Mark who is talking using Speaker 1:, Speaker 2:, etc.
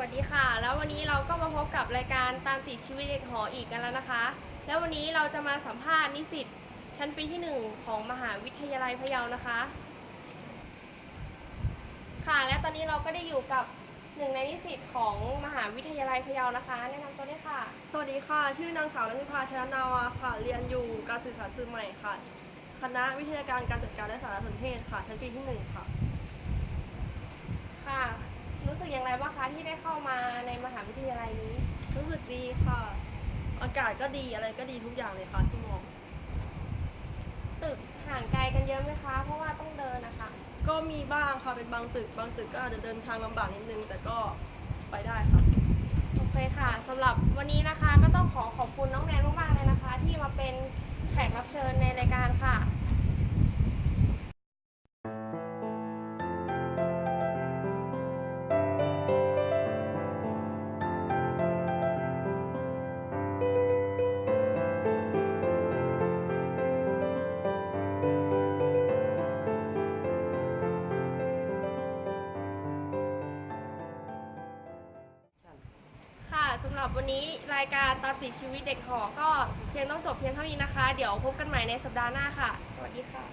Speaker 1: วัสดีค่ะ แล้ววันนี้เราก็มาพบกับรายการตามติดชีวิตเด็กหออีกกันแล้วนะคะ แล้ววันนี้เราจะมาสัมภาษณ์นิสิตชั้นปีที่หนึ่งของมหาวิทยาลัยพะเยานะคะ ค่ะและตอนนี้เราก็ได้อยู่กับหนึ่งในนิสิตของมหาวิทยาลัยพะเยานะคะแนะนำตัวด้วยค่ะ
Speaker 2: สวัสดีค่ะ ชื่อนางสาวนันทิพาชนะนาวาค่ะ เรียนอยู่การสื่อสารสื่อใหม่ค่ะ คณะวิทยาการการจัดการและสารสนเทศค่ะ ชั้นปีที่หนึ่งค่ะ
Speaker 1: รู้สึกอย่างไรบ้างคะ ที่ได้เข้ามาในมหาวิทยาลัยนี้
Speaker 2: รู้สึกดีค่ะ อากาศก็ดีอะไรก็ดีทุกอย่างเลยค่ะที่มอง
Speaker 1: ตึกห่างไกลกันเยอะไหมคะ เพราะว่าต้องเดินนะคะ
Speaker 2: ก็มีบ้างค่ะเป็นบางตึก บางตึกก็อาจจะเดินทางลำบากนิดนึง แต่ก็ไปได้ค่ะ
Speaker 1: โอเคค่ะสำหรับวันนี้นะคะก็ต้องขอ สำหรับวันนี้รายการตามติดชีวิตเด็กหอก็เพียงต้องจบเพียงเท่านี้นะคะ เดี๋ยวพบกันใหม่ในสัปดาห์หน้าค่ะ สวัสดีค่ะ